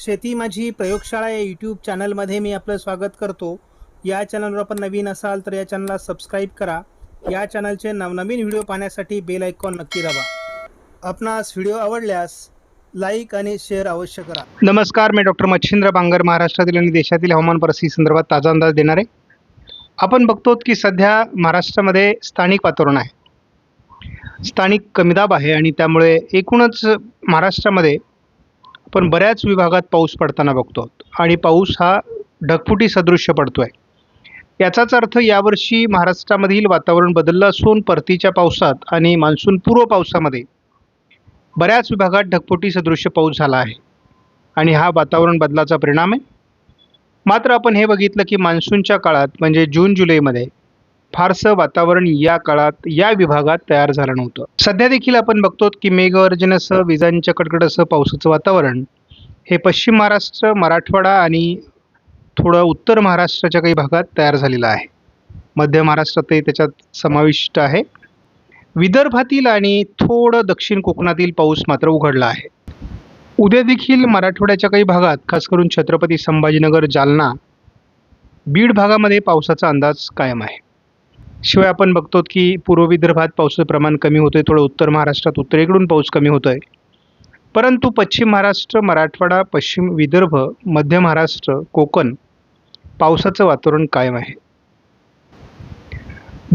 शेती माझी प्रयोगशाळा या यूट्यूब चॅनलमध्ये मी आपलं स्वागत करतो. या चॅनलवर आपण नवीन असाल तर या चॅनलला सबस्क्राईब करा. या चॅनलचे नवनवीन व्हिडिओ पाहण्यासाठी बेल आयकॉन नक्की दाबा. आपणास व्हिडिओ आवडल्यास लाईक आणि शेअर अवश्य करा. नमस्कार मी डॉक्टर मच्छिंद्र बांगर महाराष्ट्रातील आणि देशातील हवामान परिस्थिती संदर्भात ताजा अंदाज देणार. आहे आपण बघतो की सध्या महाराष्ट्रामध्ये स्थानिक वातावरण आहे. स्थानिक कमीदाब आहे आणि त्यामुळे एकूणच महाराष्ट्रामध्ये आपण बऱ्याच विभागात पाऊस पडताना बघतो. आणि पाऊस हा ढगफुटी सदृश्य पडतो आहे याचाच अर्थ यावर्षी महाराष्ट्रामधील वातावरण बदललं असून परतीच्या पावसात आणि मान्सून पूर्व पावसामध्ये बऱ्याच विभागात ढगफुटी सदृश्य पाऊस झाला आहे. आणि हा वातावरण बदलाचा परिणाम आहे. मात्र आपण हे बघितलं की मान्सूनच्या काळात म्हणजे जून जुलैमध्ये फारसं वातावरण या काळात या विभागात तयार झालं नव्हतं. सध्या देखील आपण बघतो की मेघगर्जनेसह विजांच्या कडकडासह पावसाचं वातावरण हे पश्चिम महाराष्ट्र मराठवाडा आणि थोडं उत्तर महाराष्ट्राच्या काही भागात तयार झालेलं आहे. मध्य महाराष्ट्रातही त्याच्यात समाविष्ट आहे. विदर्भातील आणि थोडं दक्षिण कोकणातील पाऊस मात्र उघडला आहे. उद्या देखील मराठवाड्याच्या काही भागात खास करून छत्रपती संभाजीनगर जालना बीड भागामध्ये पावसाचा अंदाज कायम आहे. शिवाय आपण बघतो की पूर्व विदर्भात पावसाचं प्रमाण कमी होतं आहे थोडं उत्तर महाराष्ट्रात उत्तरेकडून पाऊस कमी होतो आहे परंतु पश्चिम महाराष्ट्र मराठवाडा पश्चिम विदर्भ मध्य महाराष्ट्र कोकण पावसाचं वातावरण कायम आहे.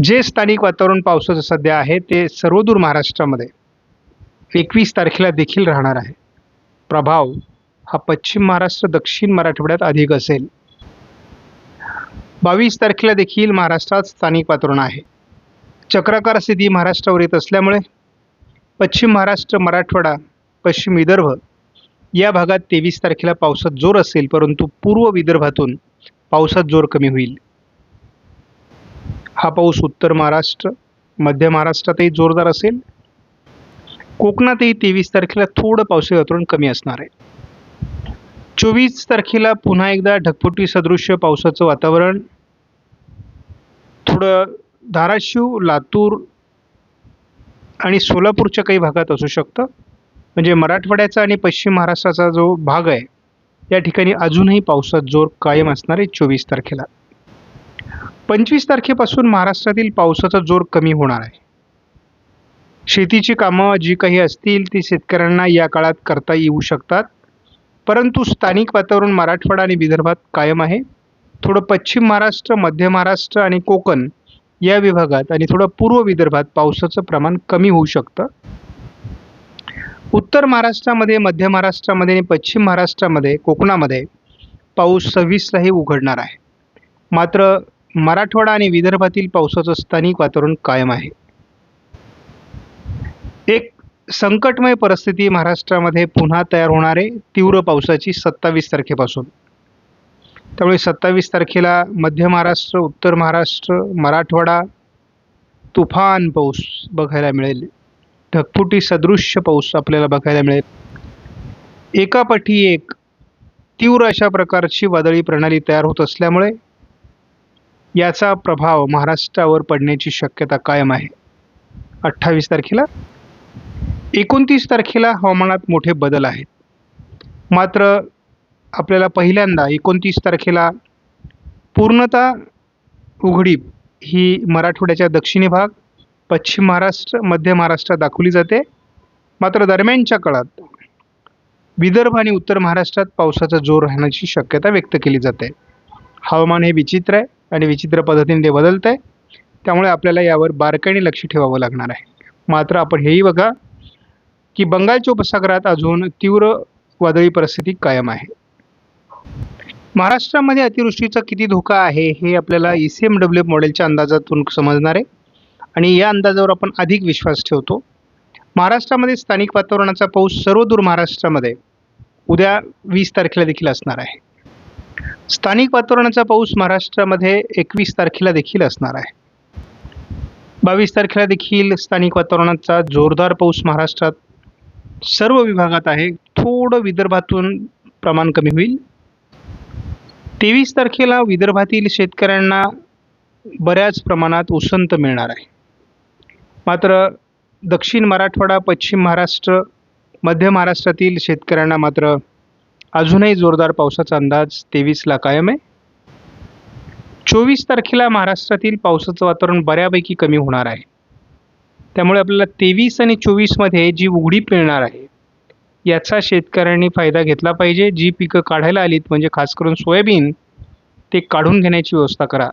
जे स्थानिक वातावरण पावसाचं सध्या आहे ते सर्वदूर महाराष्ट्रामध्ये एकवीस तारखेला देखील राहणार आहे. प्रभाव हा पश्चिम महाराष्ट्र दक्षिण मराठवाड्यात अधिक असेल. बावीस तारखेला देखील महाराष्ट्रात स्थानिक वातावरण आहे. चक्राकार स्थिती महाराष्ट्रावर येत असल्यामुळे पश्चिम महाराष्ट्र मराठवाडा पश्चिम विदर्भ या भागात तेवीस तारखेला पावसात जोर असेल परंतु पूर्व विदर्भातून पावसात जोर कमी होईल. हा पाऊस उत्तर महाराष्ट्र मध्य महाराष्ट्रातही जोरदार असेल. कोकणातही तेवीस तारखेला थोडं पावसाचं वातावरण कमी असणार आहे. चोवीस तारखेला पुन्हा एकदा ढगफुटी सदृश्य पावसाचं वातावरण थोडं धाराशिव लातूर आणि सोलापूरच्या काही भागात असू शकतं. म्हणजे मराठवाड्याचा आणि पश्चिम महाराष्ट्राचा जो भाग आहे या ठिकाणी अजूनही पावसात जोर कायम असणार आहे चोवीस तारखेला. पंचवीस तारखेपासून महाराष्ट्रातील पावसाचा जोर कमी होणार आहे. शेतीची कामं जी काही असतील ती शेतकऱ्यांना या काळात करता येऊ शकतात. परंतु स्थानिक वातावरण मराठवाडा आणि विदर्भात कायम आहे. थोडं पश्चिम महाराष्ट्र मध्य महाराष्ट्र आणि कोकण या विभागात आणि थोडं पूर्व विदर्भात पावसाचं प्रमाण कमी होऊ शकतं. उत्तर महाराष्ट्रामध्ये मध्य महाराष्ट्रामध्ये आणि पश्चिम महाराष्ट्रामध्ये कोकणामध्ये पाऊस सव्वीसलाही उघडणार आहे. मात्र मराठवाडा आणि विदर्भातील पावसाचं स्थानिक वातावरण कायम आहे. एक संकटमय परिस्थिती महाराष्ट्रामध्ये पुन्हा तयार होणार आहे. तीव्र पावसाची सत्तावीस तारखेपासून. त्यामुळे सत्तावीस तारखेला मध्य महाराष्ट्र उत्तर महाराष्ट्र मराठवाडा तुफान पाऊस बघायला मिळेल. ढगफुटी सदृश्य पाऊस आपल्याला बघायला मिळेल. एकापाठी एक तीव्र अशा प्रकारची वादळी प्रणाली तयार होत असल्यामुळे याचा प्रभाव महाराष्ट्रावर पडण्याची शक्यता कायम आहे. अठ्ठावीस तारखेला? एकोणतीस तारखेला हवामानात मोठे बदल आहेत. मात्र आपल्याला पहिल्यांदा एकोणतीस तारखेला पूर्णतः उघडीप ही मराठवाड्याच्या दक्षिणी भाग पश्चिम महाराष्ट्र मध्य महाराष्ट्रात दाखवली जाते. मात्र दरम्यानच्या काळात विदर्भ आणि उत्तर महाराष्ट्रात पावसाचा जोर राहण्याची शक्यता व्यक्त केली जाते. हवामान हे विचित्र आहे आणि विचित्र पद्धतीने ते बदलत आहे त्यामुळे आपल्याला यावर बारकाईने लक्ष ठेवावं लागणार आहे. मात्र आपण हेही बघा की बंगालच्या उपसागरात अजून तीव्र वादळी परिस्थिती कायम आहे. महाराष्ट्रामध्ये अतिवृष्टीचा किती धोका आहे हे आपल्याला ई सी एम डब्ल्यू मॉडेलच्या अंदाजातून समजणार आहे. आणि या अंदाजावर आपण अधिक विश्वास ठेवतो. महाराष्ट्रामध्ये स्थानिक वातावरणाचा पाऊस सर्वदूर महाराष्ट्रामध्ये उद्या वीस तारखेला देखील असणार आहे. स्थानिक वातावरणाचा पाऊस महाराष्ट्रामध्ये एकवीस तारखेला देखील असणार आहे. बावीस तारखेला देखील स्थानिक वातावरणाचा जोरदार पाऊस महाराष्ट्रात सर्व विभागात आहे. थोडं विदर्भातून प्रमाण कमी होईल. तेवीस तारखेला विदर्भातील शेतकऱ्यांना बऱ्याच प्रमाणात उसंत मिळणार आहे. मात्र दक्षिण मराठवाडा पश्चिम महाराष्ट्र मध्य महाराष्ट्रातील शेतकऱ्यांना मात्र अजूनही जोरदार पावसाचा अंदाज तेवीसला कायम आहे. चोवीस तारखेला महाराष्ट्रातील पावसाचं वातावरण बऱ्यापैकी कमी होणार आहे. त्यामुळे आपल्याला तेवीस आणि चोवीसमध्ये जी उघडीप मिळणार आहे याचा शेतकऱ्यांनी फायदा घेतला पाहिजे. जी पिकं काढायला आलीत म्हणजे खास करून सोयाबीन ते काढून घेण्याची व्यवस्था करा.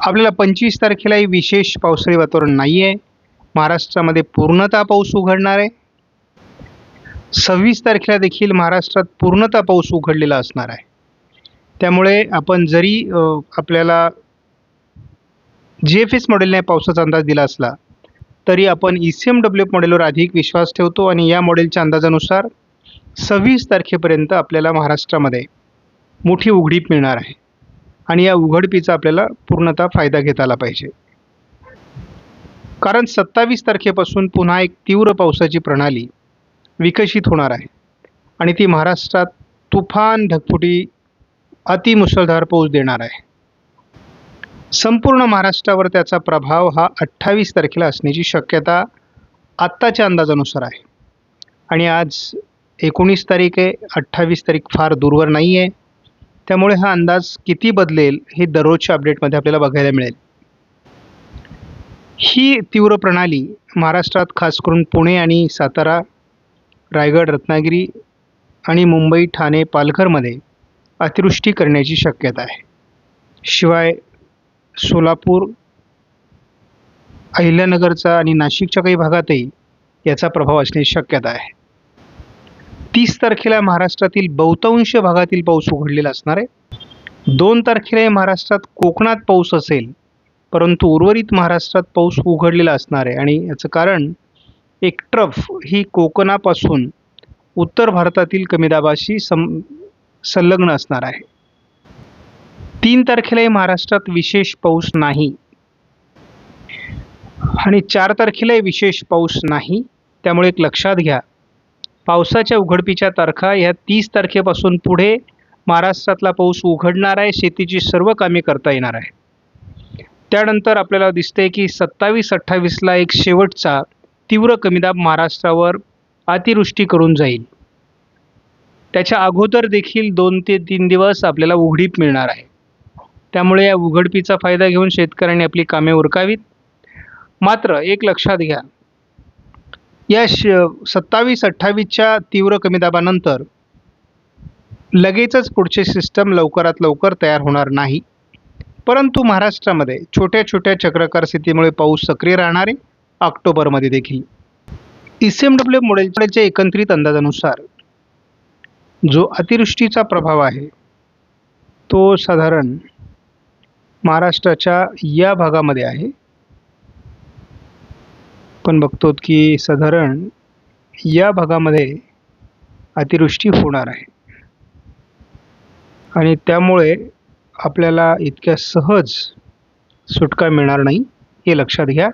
आपल्याला पंचवीस तारखेलाही विशेष पावसाळी वातावरण नाही आहे महाराष्ट्रामध्ये पूर्णतः पाऊस उघडणार आहे. सव्वीस तारखेला देखील महाराष्ट्रात पूर्णतः पाऊस उघडलेला असणार आहे. त्यामुळे आपण जरी आपल्याला जी एफ एस मॉडेलने पावसाचा अंदाज दिला असला तरी आपण ई सी एम डब्ल्यू मॉडेलवर अधिक विश्वास ठेवतो आणि या मॉडेलच्या अंदाजानुसार सव्वीस तारखेपर्यंत आपल्याला महाराष्ट्रामध्ये मोठी उघडीप मिळणार आहे. आणि या उघडपीचा आपल्याला पूर्णतः फायदा घेता आला पाहिजे. कारण सत्तावीस तारखेपासून पुन्हा एक तीव्र पावसाची प्रणाली विकसित होणार आहे. आणि ती महाराष्ट्रात तुफान ढगफुटी अतिमुसळधार पाऊस देणार आहे. संपूर्ण महाराष्ट्रावर त्याचा प्रभाव हा अठ्ठावीस तारखेला असण्याची शक्यता आत्ताच्या अंदाजानुसार आहे. आणि आज एकोणीस तारीख आहे अठ्ठावीस तारीख फार दूरवर नाही आहे त्यामुळे हा अंदाज किती बदलेल हे दररोजच्या अपडेटमध्ये आपल्याला बघायला मिळेल. ही तीव्र प्रणाली महाराष्ट्रात खास करून पुणे आणि सातारा रायगड रत्नागिरी आणि मुंबई ठाणे पालघरमध्ये अतिवृष्टी करण्याची शक्यता आहे. शिवाय सोलापूर अहिल्यानगरचा आणि नाशिकच्या काही भागातही याचा प्रभाव असण्याची शक्यता आहे. तीस तारखेला महाराष्ट्रातील बहुतांश भागातील पाऊस उघडलेला असणार आहे. दोन तारखेला महाराष्ट्रात कोकणात पाऊस असेल परंतु उर्वरित महाराष्ट्रात पाऊस उघडलेला असणार आहे. आणि याचं कारण एक ट्रफ ही कोकणापासून उत्तर भारतातील कमी दाबाशी सं संलग्न असणार आहे. तीन तारखेलाही महाराष्ट्रात विशेष पाऊस नाही. आणि चार तारखेलाही विशेष पाऊस नाही. त्यामुळे एक लक्षात घ्या. पावसाच्या उघडपीच्या तारखा ह्या तीस तारखेपासून पुढे महाराष्ट्रातला पाऊस उघडणार आहे शेतीची सर्व कामे करता येणार आहे. त्यानंतर आपल्याला दिसते की सत्तावीस अठ्ठावीसला एक शेवटचा तीव्र कमीदाब महाराष्ट्रावर अतिवृष्टी करून जाईल. त्याच्या अगोदर देखील दोन ते तीन दिवस आपल्याला उघडीप मिळणार आहे. त्यामुळे या उघडपीचा फायदा घेऊन शेतकऱ्यांनी आपली कामे उरकावीत. मात्र एक लक्षात घ्या या श सत्तावीस अठ्ठावीसच्या तीव्र कमी दाबानंतर लगेचच पुढचे सिस्टम लवकरात लवकर तयार होणार नाही. परंतु महाराष्ट्रामध्ये छोट्या छोट्या चक्रकार स्थितीमुळे पाऊस सक्रिय राहणार आहे ऑक्टोबरमध्ये देखील. ई सी एम डब्ल्यू मॉडेलच्या एकत्रित अंदाजानुसार जो अतिवृष्टीचा प्रभाव आहे तो साधारण महाराष्ट्राच्या या भागामध्ये आहे. आपण बघतो की साधारण या भागामध्ये अतिवृष्टी होणार आहे. आणि त्यामुळे आपल्याला इतक्या सहज सुटका मिळणार नाही हे लक्षात घ्या.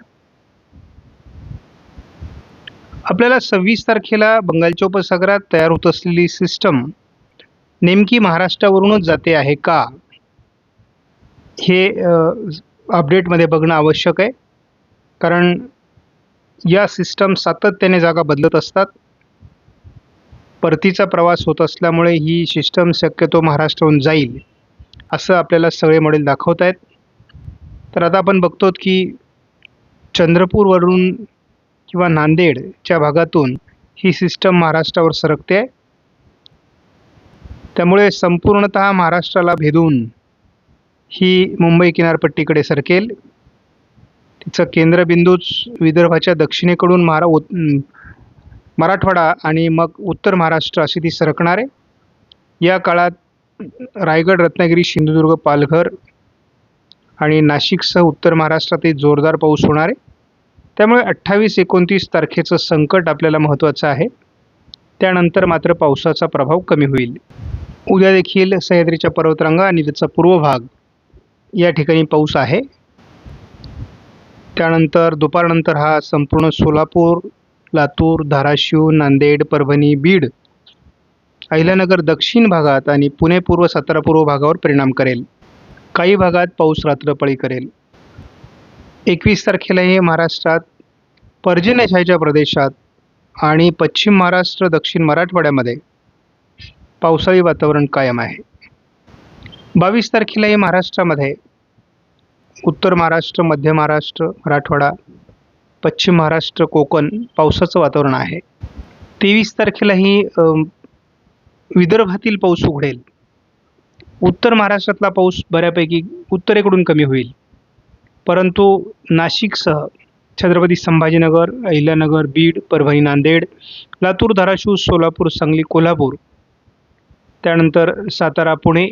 आपल्याला सव्वीस तारखेला बंगालच्या उपसागरात तयार होत असलेली सिस्टम नेमकी महाराष्ट्रावरूनच जाते आहे का? हे अपडेटमध्ये बघणं आवश्यक आहे. कारण या सिस्टम सातत्याने जागा बदलत असतात. परतीचा प्रवास होत असल्यामुळे ही सिस्टम शक्यतो महाराष्ट्राहून जाईल असं आपल्याला सगळे मॉडेल दाखवत आहेत. तर आता आपण बघतो की चंद्रपूरवरून किंवा नांदेडच्या भागातून ही सिस्टम महाराष्ट्रावर सरकते. आहे त्यामुळे संपूर्णत महाराष्ट्राला भेदून ही मुंबई किनारपट्टीकडे सरकेल. तिचं केंद्रबिंदूच विदर्भाच्या दक्षिणेकडून महारा उत मराठवाडा आणि मग उत्तर महाराष्ट्र अशी ती सरकणार. आहे या काळात रायगड रत्नागिरी सिंधुदुर्ग पालघर आणि नाशिकसह उत्तर महाराष्ट्रातही जोरदार पाऊस होणार. आहे त्यामुळे अठ्ठावीस एकोणतीस तारखेचं संकट आपल्याला महत्त्वाचं आहे. त्यानंतर मात्र पावसाचा प्रभाव कमी होईल. उद्या देखील सह्याद्रीच्या पर्वतरांगा आणि त्याचा पूर्व भाग या ठिकाणी पाऊस आहे. त्यानंतर दुपारनंतर हा संपूर्ण सोलापूर लातूर धाराशिव नांदेड परभणी बीड अहिल्यानगर दक्षिण भागात आणि पुणे पूर्व सातारा पूर्व भागावर परिणाम करेल. काही भागात पाऊस रात्रपळी करेल. एकवीस तारखेला हे महाराष्ट्रात पर्जन्यछायेच्या प्रदेशात आणि पश्चिम महाराष्ट्र दक्षिण मराठवाड्यामध्ये पावसाळी वातावरण कायम आहे. बावीस तारखेलाही महाराष्ट्रामध्ये उत्तर महाराष्ट्र मध्य महाराष्ट्र मराठवाडा पश्चिम महाराष्ट्र कोकण पावसाचं वातावरण आहे. तेवीस तारखेलाही विदर्भातील पाऊस उघडेल. उत्तर महाराष्ट्रातला पाऊस बऱ्यापैकी उत्तरेकडून कमी होईल. परंतु नाशिकसह छत्रपती संभाजीनगर अहिल्यानगर बीड परभणी नांदेड लातूर धाराशिव सोलापूर सांगली कोल्हापूर त्यानंतर सातारा पुणे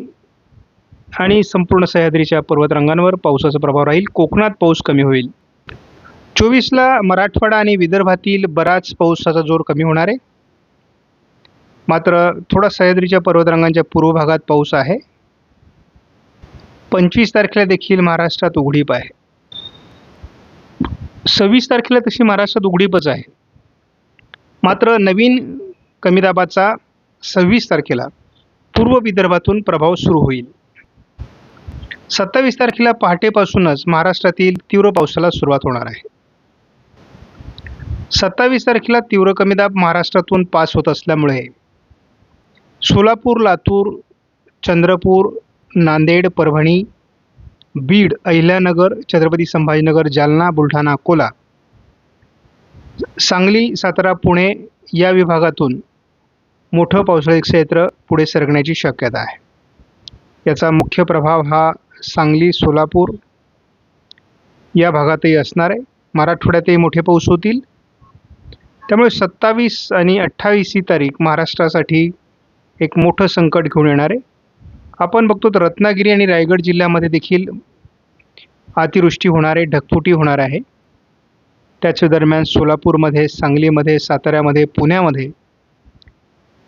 आणि संपूर्ण सह्याद्रीच्या पर्वतरांगांवर पावसाचा प्रभाव राहील. कोकणात पाऊस कमी होईल. चोवीसला मराठवाडा आणि विदर्भातील बराच पावसाचा जोर कमी होणार आहे. मात्र थोडा सह्याद्रीच्या पर्वतरांगांच्या पूर्व भागात पाऊस आहे. पंचवीस तारखेला देखील महाराष्ट्रात उघडीप आहे. सव्वीस तारखेला तशी महाराष्ट्रात उघडीपच आहे. मात्र नवीन कमी दाबाचा सव्वीस तारखेला पूर्व विदर्भातून प्रभाव सुरू होईल. सत्तावीस तारखेला पहाटेपासूनच महाराष्ट्रातील तीव्र पावसाला सुरुवात होणार आहे. सत्तावीस तारखेला तीव्र कमी दाब महाराष्ट्रातून पास होत असल्यामुळे सोलापूर लातूर चंद्रपूर नांदेड परभणी बीड अहिल्यानगर छत्रपती संभाजीनगर जालना बुलढाणा अकोला सांगली सातारा पुणे या विभागातून मोठं पावसाळी क्षेत्र पुढे सरकण्याची शक्यता आहे. याचा मुख्य प्रभाव हा सांगली सोलापूर या भागातही असणार आहे. मराठवाड्यातही मोठे पाऊस होतील. त्यामुळे सत्तावीस आणि अठ्ठावीस ही तारीख महाराष्ट्रासाठी एक मोठं संकट घेऊन येणार आहे. आपण बघतो तर रत्नागिरी आणि रायगड जिल्ह्यामध्ये देखील अतिवृष्टी होणार आहे ढगफुटी होणार आहे. त्याच्या दरम्यान सोलापूरमध्ये सांगलीमध्ये साताऱ्यामध्ये पुण्यामध्ये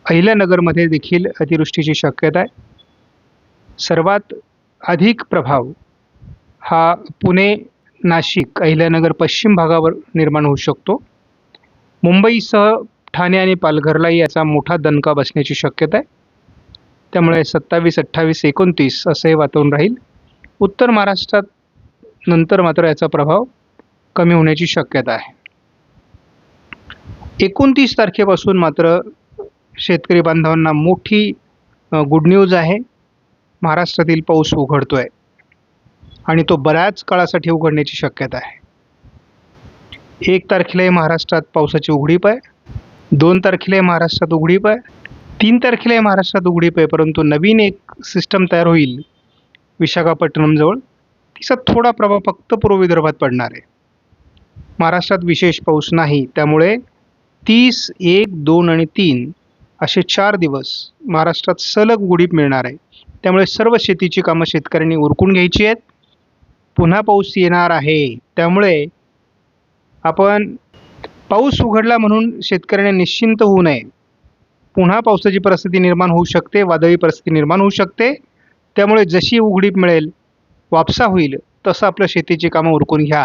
अहिल्यानगरमध्ये देखील अतिवृष्टीची शक्यता आहे. सर्वात अधिक प्रभाव हा पुणे नाशिक अहिल्यानगर पश्चिम भागावर निर्माण होऊ शकतो. मुंबईसह ठाणे आणि पालघरलाही याचा मोठा दणका बसण्याची शक्यता आहे. त्यामुळे सत्तावीस अठ्ठावीस एकोणतीस असं हे वातावरण राहील. उत्तर महाराष्ट्रात नंतर मात्र याचा प्रभाव कमी होण्याची शक्यता आहे. एकोणतीस तारखेपासून मात्र शेतकरी बांधवांना मोठी गुड न्यूज आहे. महाराष्ट्रातील पाऊस उघडतो आहे आणि तो बऱ्याच काळासाठी उघडण्याची शक्यता आहे. एक तारखेलाही महाराष्ट्रात पावसाची उघडीप आहे. दोन तारखेलाही महाराष्ट्रात उघडीप आहे. तीन तारखेलाही महाराष्ट्रात उघडीप आहे परंतु नवीन एक सिस्टम तयार होईल विशाखापट्टणमजवळ तिचा थोडा प्रभाव फक्त पूर्व विदर्भात पडणार आहे. महाराष्ट्रात विशेष पाऊस नाही त्यामुळे तीस एक दोन आणि तीन असे चार दिवस महाराष्ट्रात सलग उघडीप मिळणार आहे. त्यामुळे सर्व शेतीची कामं शेतकऱ्यांनी उरकून घ्यायची आहेत. पुन्हा पाऊस येणार आहे. त्यामुळे आपण पाऊस उघडला म्हणून शेतकऱ्यांनी निश्चिंत होऊ नये. पुन्हा पावसाची परिस्थिती निर्माण होऊ शकते वादळी परिस्थिती निर्माण होऊ शकते. त्यामुळे जशी उघडीप मिळेल वापसा होईल तसं आपलं शेतीची कामं उरकून घ्या.